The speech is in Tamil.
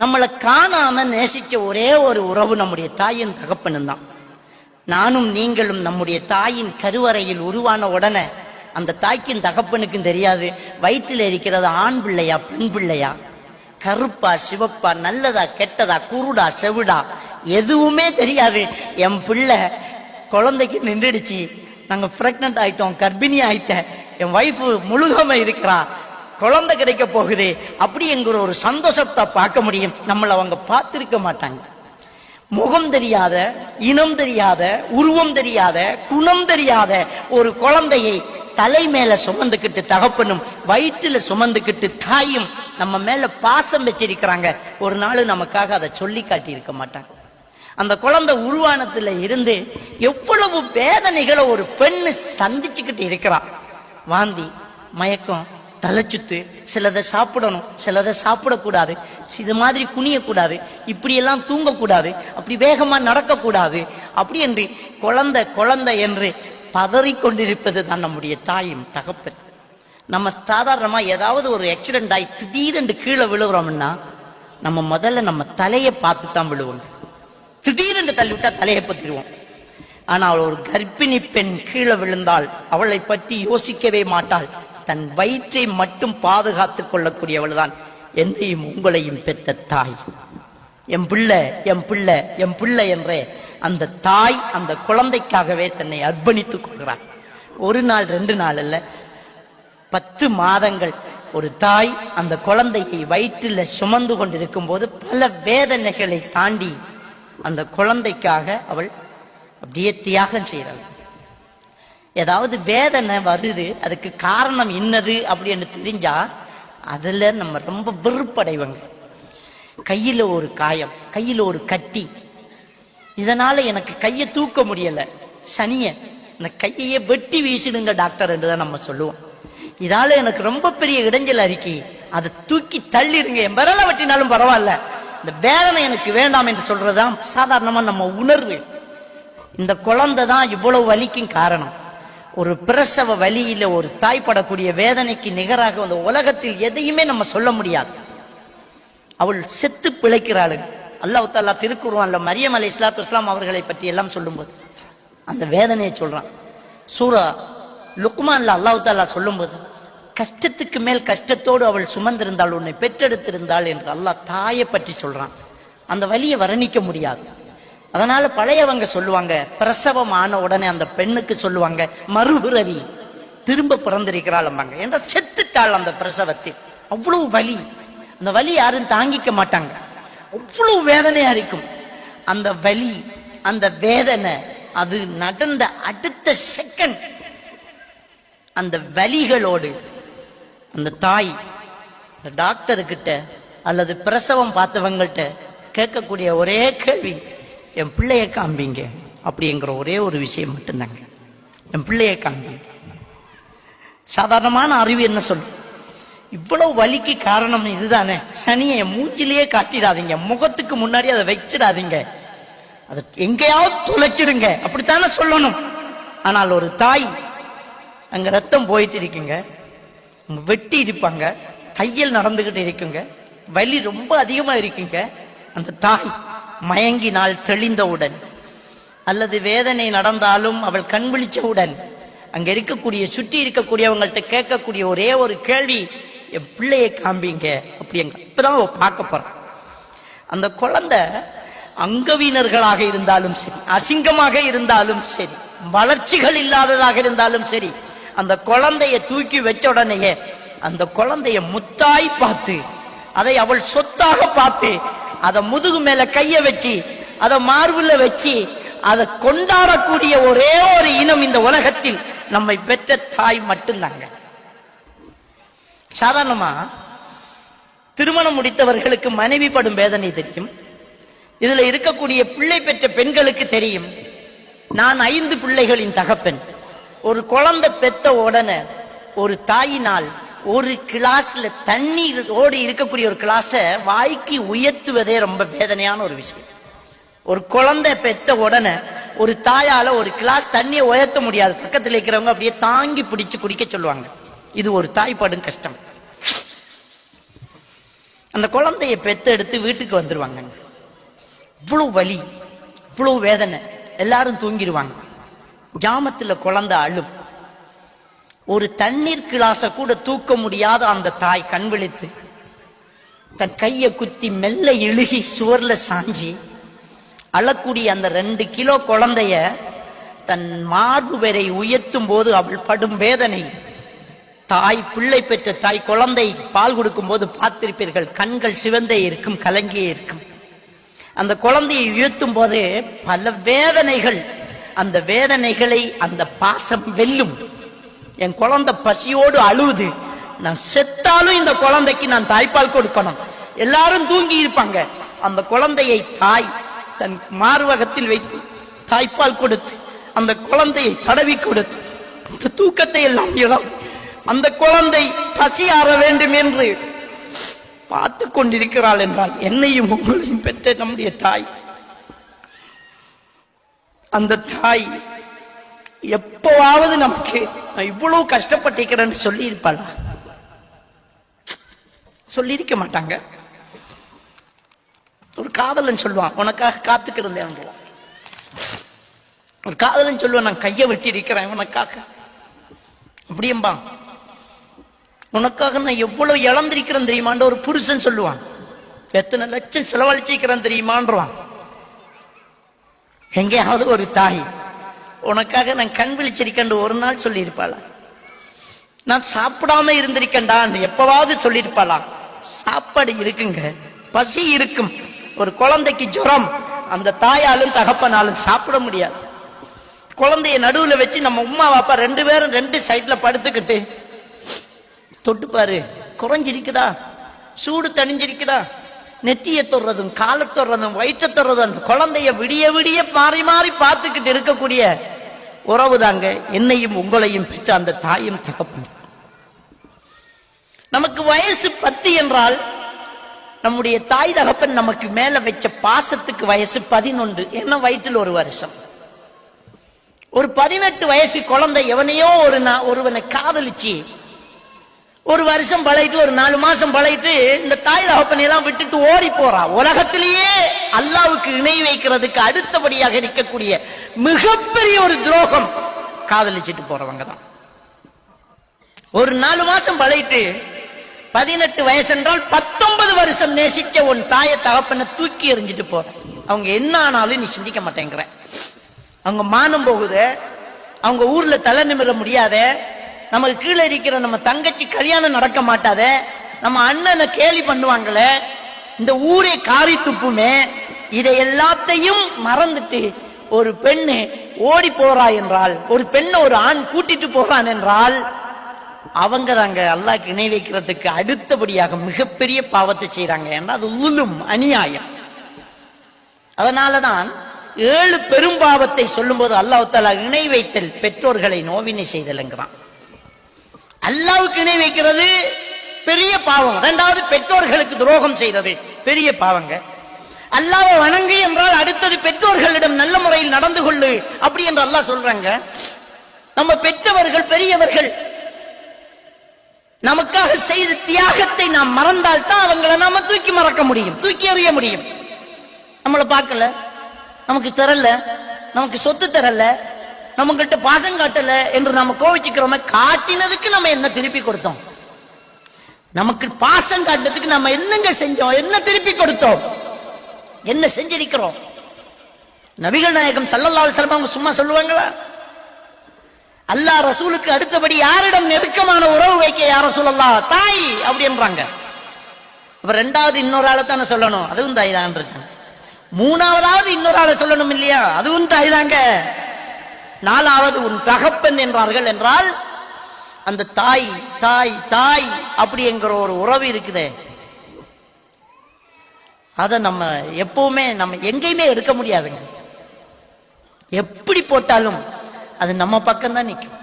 நம்மளை காணாம நேசிச்ச ஒரே ஒரு உறவு நம்முடைய தாயின் தகப்பனும் தான் நானும் நீங்களும் நம்முடைய தாயின் கருவறையில் உருவான உடனே அந்த தாய்க்கும் தகப்பனுக்கும் தெரியாது. வயிற்றில் இருக்கிறது ஆண் பிள்ளையா பெண் பிள்ளையா? கருப்பா சிவப்பா நல்லதா கெட்டதா குருடா செவிடா? எதுவுமே தெரியாது. என் பிள்ளை குழந்தைக்கு நின்றுடுச்சு. நாங்கள் ப்ரெக்னென்ட் ஆயிட்டோம் கர்ப்பிணி ஆயிட்டேன். என் ஒய்ஃபு முழுகாம இருக்கிறா. குழந்தை கிடைக்க போகுது அப்படிங்கிற ஒரு சந்தோஷத்தை பார்க்க முடியும். நம்மளை அவங்க பார்த்துருக்க மாட்டாங்க. முகம் தெரியாத இனம் தெரியாத உருவம் தெரியாத குணம் தெரியாத ஒரு குழந்தையை தலை மேல சுமந்துக்கிட்டு தகப்பனும் வயிற்றுல சுமந்துக்கிட்டு தாயும் நம்ம மேல பாசம் வச்சிருக்கிறாங்க. ஒரு நாள் நமக்காக அதை சொல்லி காட்டி இருக்க மாட்டாங்க. அந்த குழந்தை உருவானத்துல இருந்து எவ்வளவு வேதனைகளை ஒரு பெண்ணு சந்திச்சுக்கிட்டு இருக்கிறான் வாந்தி மயக்கம் தலைச்சுத்து சிலதை சாப்பிடணும் சிலதை சாப்பிடக்கூடாது இது மாதிரி குனியக்கூடாது இப்படியெல்லாம் தூங்கக்கூடாது அப்படி வேகமாக நடக்கக்கூடாது அப்படி என்று குழந்தை குழந்தை என்று பதறிக்கொண்டிருப்பது தான் நம்முடைய தாயும் தகப்பன். நம்ம சாதாரணமாக ஏதாவது ஒரு ஆக்சிடென்ட் ஆகி திடீரென்று கீழே விழுகிறோம்னா நம்ம முதல்ல நம்ம தலையை பார்த்து தான் விழுவோம் திடீரென்று தள்ளிவிட்டால் தலையை பத்திடுவோம் ஆனால் ஒரு கர்ப்பிணி பெண் கீழே விழுந்தால் அவளை பற்றி யோசிக்கவே மாட்டாள். தன் வயிற்றை மட்டும் பாதுகாத்துக் கொள்ளக்கூடியவள் தான் என்னையும் உங்களையும் பெத்த தாய். என் பிள்ளை என் பிள்ளை என் பிள்ளை என்றே அந்த தாய் அந்த குழந்தைக்காகவே தன்னை அர்ப்பணித்துக் கொள்கிறார் ஒரு நாள் ரெண்டு நாள் அல்ல பத்து மாதங்கள் ஒரு தாய் அந்த குழந்தையை வயிற்றில் சுமந்து கொண்டிருக்கும் போது பல வேதனைகளை தாண்டி அந்த குழந்தைக்காக அவள் அப்படியே தியாகம் செய்கிறாள். ஏதாவது வேதனை வருது அதுக்கு காரணம் இன்னது அப்படின்னு தெரிஞ்சா அதில் நம்ம ரொம்ப வெறுப்படைவங்க. கையில் ஒரு காயம் கையில் ஒரு கட்டி. இதனால் எனக்கு கையை தூக்க முடியலை. சனிய இந்த கையையே வெட்டி வீசிடுங்க டாக்டர் என்று தான் நம்ம சொல்லுவோம். இதால எனக்கு ரொம்ப பெரிய இடைஞ்சல் அறிக்கை அதை தூக்கி தள்ளிடுங்க. என் விரல வெட்டினாலும் பரவாயில்ல. இந்த வேதனை எனக்கு வேண்டாம் என்று சொல்றதுதான் சாதாரணமாக நம்ம உணர்வு. இந்த குழந்தை தான் இவ்வளவு வலிக்கும் காரணம். ஒரு பிரசவ வலியில ஒரு தாய் படக்கூடிய வேதனைக்கு நிகராக அந்த உலகத்தில் எதையுமே நம்ம சொல்ல முடியாது. அவள் செத்து பிழைக்கிறாள் அல்லாஹ் தாலா திருக்குருவான்ல மரியம் அலி இஸ்லாத்து இஸ்லாம் அவர்களை பற்றி எல்லாம் சொல்லும்போது அந்த வேதனையை சொல்றான். சூரா லுக்மான்ல அல்லாஹ் தாலா சொல்லும்போது கஷ்டத்துக்கு மேல் கஷ்டத்தோடு அவள் சுமந்திருந்தாள் உன்னை பெற்றெடுத்திருந்தாள் என்று அல்லாஹ் தாயை பற்றி சொல்றான். அந்த வலியை வர்ணிக்க முடியாது. அதனால பழையவங்க சொல்லுவாங்க பிரசவம் ஆன உடனே அந்த பெண்ணுக்கு சொல்லுவாங்க மறுபிறவி. திரும்ப பிறந்திருக்கிறாள் என்ற செத்துட்டாள் அந்த பிரசவத்தில் அவ்வளவு வலி. அந்த வலி யாரும் தாங்கிக்க மாட்டாங்க. அவ்வளவு வேதனையா இருக்கும். அந்த வலி அந்த வேதனை அது நடந்த அடுத்த செகண்ட் அந்த வலிகளோடு அந்த தாய் அந்த டாக்டர்கிட்ட அல்லது பிரசவம் பார்த்தவங்கள்ட்ட கேட்கக்கூடிய ஒரே கேள்வி என் பிள்ளைய காம்பிங்க அப்படிங்கிற ஒரே ஒரு விஷயம் மட்டும்தாங்க. என் பிள்ளைய காம்பிங்க சாதாரணமான அறிவு என்ன சொல்லும்? இவ்வளவு வலிக்கு காரணம் இதுதானே. சனியை மூஞ்சிலேயே காட்டிடாதீங்க. முகத்துக்கு முன்னாடி அதை வச்சிடாதீங்க. அதை எங்கேயாவது துளைச்சிடுங்க அப்படித்தானே சொல்லணும். ஆனால் ஒரு தாய் அங்க ரத்தம் போயிட்டு இருக்குங்க. வெட்டி இருப்பாங்க. தையல் நடந்துகிட்டு இருக்குங்க. வலி ரொம்ப அதிகமா இருக்குங்க. அந்த தாய் மயங்கினால் தெளிந்தவுடன் அல்லது வேதனை நடந்தாலும் அவள் கண் விழிச்சவுடன் அங்க இருக்கக்கூடிய சுற்றி இருக்கக்கூடியவங்கள்ட்ட கேட்கக்கூடிய ஒரே ஒரு கேள்வி என் பிள்ளையை காம்பிங்க அப்படிங்க இப்பதான் அவ பார்க்க போறான் அந்த குழந்தை அங்கவீனர்களாக இருந்தாலும் சரி அசிங்கமாக இருந்தாலும் சரி வளர்ச்சிகள் இல்லாததாக இருந்தாலும் சரி அந்த குழந்தைய தூக்கி வச்ச உடனேயே அந்த குழந்தைய முத்தாய் பார்த்து அதை அவள் சொத்தாக பார்த்து அதை முதுகு மேல கைய வச்சு அதை மார்புல வச்சு அதை கொண்டாடக்கூடிய ஒரே ஒரு இனம் இந்த உலகத்தில் நம்மை பெற்ற தாய் மட்டும்தாங்க. சாதாரணமா திருமணம் முடித்தவர்களுக்கு மனைவி படும் வேதனை தெரியும். இதுல இருக்கக்கூடிய பிள்ளை பெற்ற பெண்களுக்கு தெரியும். நான் ஐந்து பிள்ளைகளின் தகப்பன். ஒரு குழந்தை பெத்த உடனே ஒரு தாயினால் ஒரு கிளாஸ்ல தண்ணீர் ஓடி இருக்கக்கூடிய ஒரு கிளாஸை வாய்க்கு உயர்த்துவதே ரொம்ப வேதனையான ஒரு விஷயம். ஒரு குழந்தை பெத்த உடனே ஒரு தாயால ஒரு கிளாஸ் தண்ணியை உயர்த்த முடியாது. பக்கத்தில் இருக்கிறவங்க அப்படியே தாங்கி பிடிச்சு குடிக்க சொல்லுவாங்க. இது ஒரு தாய் படும் கஷ்டம். அந்த குழந்தைய பெத்த எடுத்து வீட்டுக்கு வந்துருவாங்க. இவ்வளவு வலி இவ்வளவு வேதனை. எல்லாரும் தூங்கிடுவாங்க. கிராமத்தில் குழந்தை அழும். ஒரு தண்ணீர் கிளாஸை கூட தூக்க முடியாத அந்த தாய் கண் விழித்து தன் கையை குத்தி மெல்ல இழுகி சுவர்ல சாஞ்சி அழக்கூடிய அந்த ரெண்டு கிலோ குழந்தைய தன் மார்பு வரை உயர்த்தும் போது அவள் படும் வேதனை. தாய் பிள்ளை பெற்ற தாய் குழந்தை பால் கொடுக்கும் போது பார்த்திருப்பீர்கள் கண்கள் சிவந்தே இருக்கும் கலங்கியே இருக்கும். அந்த குழந்தையை உயர்த்தும் போது பல வேதனைகள் அந்த வேதனைகளை அந்த பாசம் வெல்லும். என் குழந்தை பசியோடு அழுவுது. நான் செத்தாலும் இந்த குழந்தைக்கு நான் தாய்ப்பால் கொடுக்கணும். எல்லாரும் தூங்கி இருப்பாங்க. அந்த குழந்தையை தாய் தன் மார்பகத்தில் வைத்து தாய்ப்பால் கொடுத்து அந்த குழந்தையை தடவி கொடுத்து இந்த தூக்கத்தை எல்லாம் இழந்து அந்த குழந்தை பசி ஆற வேண்டும் என்று பார்த்து கொண்டிருக்கிறாள் என்றால் என்னையும் உங்களையும் பெற்ற நம்முடைய தாய். அந்த தாய் எப்போவாவது நமக்கு நான் இவ்வளவு கஷ்டப்பட்டிருக்கிறேன்னு சொல்லிருப்பாளா சொல்லியிருக்க மாட்டாங்க. ஒரு காதலன் சொல்லுவான் உனக்காக காத்துக்கிறேன் ஒரு காதலன் சொல்லுவான் நான் கையை வெட்டி இருக்கிறேன் உனக்காக அப்படியம்பா உனக்காக நான் எவ்வளவு இழந்திருக்கிறேன் தெரியுமான்ற ஒரு புருஷன் சொல்லுவான். எத்தனை லட்சம் செலவழிச்சிருக்கிறேன் தெரியுமான்றான் எங்கேயாவது ஒரு தாய் உனக்காக நான் கண் விழிச்சிருக்கேன் ஒரு நாள் சொல்லியிருப்பாளா நான் சாப்பிடாம இருந்திருக்கேன்டான் எப்பவாவது சொல்லியிருப்பாளா சாப்பாடு இருக்குங்க பசி இருக்கும். ஒரு குழந்தைக்கு ஜுரம் அந்த தாயாலும் தகப்பனாலும் சாப்பிட முடியாது. குழந்தைய நடுவில் வச்சு நம்ம உமா பாப்பா ரெண்டு பேரும் ரெண்டு சைட்ல படுத்துக்கிட்டு தொட்டுப்பாரு குறைஞ்சிருக்குதா? சூடு தணிஞ்சிருக்குதா? நெத்திய தொடுறதும் காலை தொடுறதும் வயிற்ற தொடுறதும் அந்த குழந்தைய விடிய விடிய மாறி மாறி பார்த்துக்கிட்டு இருக்கக்கூடிய உறவு தாங்க என்னையும் உங்களையும் பெற்ற அந்த தாயும் தகப்பன். நமக்கு வயசு பத்து என்றால் நம்முடைய தாய் தகப்பன் நமக்கு மேல வச்ச பாசத்துக்கு வயசு பதினொன்று. என்ன வயிற்றில் ஒரு வருஷம்? ஒரு பதினெட்டு வயசு குழந்தை எவனையோ ஒரு ஒருவனை காதலிச்சு ஒரு வருஷம் பழகிட்டு ஒரு நாலு மாசம் பழகிட்டு இந்த தாய் தகப்பனையெல்லாம் விட்டுட்டு ஓடி போறா. உலகத்திலேயே அல்லாவுக்கு இணை வைக்கிறதுக்கு அடுத்தபடியாக இருக்கக்கூடிய மிகப்பெரிய ஒரு துரோகம் காதலிச்சிட்டு போறவங்க தான் ஒரு நாலு மாசம் பழகிட்டு பதினெட்டு வயசு என்றால் பத்தொன்பது வருஷம் நேசிச்ச உன் தாய தகப்பனை தூக்கி எறிஞ்சிட்டு போற அவங்க என்ன ஆனாலும் நீ சிந்திக்க மாட்டேங்கிற. அவங்க மானம் போகுது. அவங்க ஊர்ல தலை நிமிர முடியாத. நமக்கு கீழே இருக்கிற நம்ம தங்கச்சி கல்யாணம் நடக்க மாட்டாத. நம்ம அண்ணனை கேலி பண்ணுவாங்களே. இந்த ஊரே காரி துப்புமே. இதை எல்லாத்தையும் மறந்துட்டு ஒரு பெண்ணு ஓடி போறா என்றால் ஒரு பெண்ணை ஒரு ஆண் கூட்டிட்டு போறான் என்றால் அவங்க தாங்க அல்லாஹ் இணை வைக்கிறதுக்கு அடுத்தபடியாக மிகப்பெரிய பாவத்தை செய்யறாங்க ஏன்னா அது உலும் அநியாயம். அதனாலதான் ஏழு பெரும்பாவத்தை சொல்லும்போது அல்லாஹ் இணை வைத்தல் பெற்றோர்களை நோவினை செய்தல்ங்கிறான் அல்லாவுக்கு இணை வைக்கிறது பெரிய பாவம். இரண்டாவது பெற்றோர்களுக்கு துரோகம் செய்தது. பெரிய பாவங்க. அல்லாவை வணங்கு என்றால் அடுத்தது பெற்றோர்களிடம் நல்ல முறையில் நடந்து கொள்ளு. அப்படி என்று அல்லாஹ் சொல்றாங்க. நம்ம பெற்றவர்கள் பெரியவர்கள் நமக்காக செய்த தியாகத்தை நாம் மறந்தால் தான் அவங்களை நாம தூக்கி மறக்க முடியும். தூக்கி எறிய முடியும். நம்மளை பார்க்கல. நமக்கு தரல நமக்கு சொத்து தரல நம்மகிட்ட பாசம் காட்டல என்று நம்ம கோவிச்சுக்கிறோமே காட்டினதுக்கு நம்ம என்ன திருப்பி கொடுத்தோம்? நமக்கு பாசம் காட்டுறதுக்கு நம்ம என்னங்க செஞ்சோம்? என்ன திருப்பி கொடுத்தோம்? என்ன செஞ்சிருக்கிறோம்? நபிகள் நாயகம் சல்லல்லா அலைஹி அவங்க சும்மா சொல்லுவாங்களா? அல்லாஹ் ரசூலுக்கு அடுத்தபடி யாரிடம் நெருக்கமான உறவு வைக்க யாரும் சொல்லலாம் தாய் அப்படின்றாங்க. அப்ப ரெண்டாவது இன்னொரு ஆளை தானே சொல்லணும்? அதுவும் தாய் தான் மூணாவதாவது இன்னொரு ஆளை சொல்லணும் இல்லையா? அதுவும் தாய் தாங்க. நாலாவது உன் தகப்பன் என்றார்கள் என்றால் அந்த தாய் தாய் தாய் அப்படி என்கிற ஒரு உறவு இருக்குதே. அதை நம்ம எப்பவுமே நம்ம எங்கேயுமே எடுக்க முடியாதுங்க. எப்படி போட்டாலும் அது நம்ம பக்கம் தான் நிற்கும்